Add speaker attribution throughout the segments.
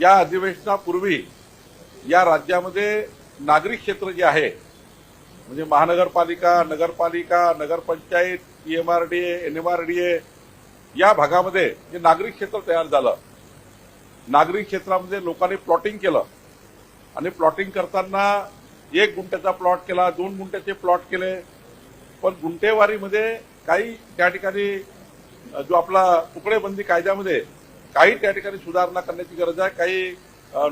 Speaker 1: या अधिवेशनापूर्वी या राज्यामध्ये नागरिक क्षेत्र जे आहे म्हणजे महानगरपालिका नगरपालिका नगरपंचायत ईएमआरडीए एनएमआरडीए या भागामध्ये जे नागरिक क्षेत्र तयार झालं नागरिक क्षेत्रामध्ये लोकांनी प्लॉटिंग केलं. आणि प्लॉटिंग करताना एक गुंठ्याचा प्लॉट केला दोन गुंठ्याचे प्लॉट केले. पण गुंठेवारीमध्ये काही त्या ठिकाणी जो आपला तुकडेबंदी कायद्यामध्ये काही त्या ठिकाणी सुधारणा करण्याची गरज आहे काही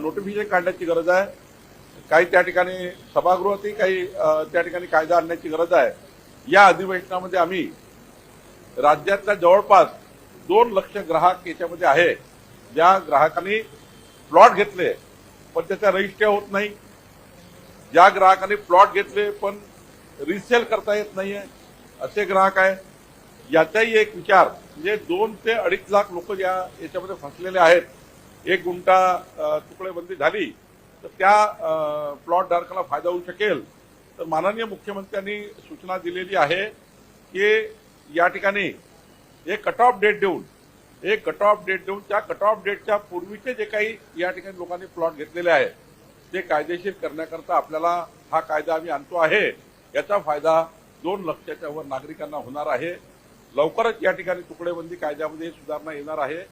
Speaker 1: नोटिफिकेशन काढण्याची गरज आहे काही त्या ठिकाणी सभागृहातही काही त्या ठिकाणी कायदा आणण्याची गरज आहे. या अधिवेशनामध्ये आम्ही राज्यातल्या जवळपास दोन लक्ष ग्राहक याच्यामध्ये आहे ज्या ग्राहकांनी प्लॉट घेतले पण त्याचा रजिस्टर होत नाही. ज्या ग्राहकांनी प्लॉट घेतले पण रिसेल करता येत नाहीये असे ग्राहक आहे याचाही एक विचार म्हणजे दोन ते अडीच लाख लोक या याच्यामध्ये फसलेले आहेत एक गुंठा तुकडेबंदी झाली तर त्या प्लॉट धारकाला फायदा होऊ शकेल. तर माननीय मुख्यमंत्र्यांनी सूचना दिलेली आहे की या ठिकाणी एक कट ऑफ डेट देऊन एक कट ऑफ डेट देऊन त्या कट ऑफ डेटच्या पूर्वीचे जे काही या ठिकाणी लोकांनी प्लॉट घेतलेले आहेत ते कायदेशीर करण्याकरता आपल्याला हा कायदा आम्ही आणतो आहे. याचा फायदा दोन लक्षाच्या वर नागरिकांना होणार आहे. लवकरच या ठिकाणी तुकडेबंदी कायद्यामध्ये सुधारणा येणार आहे.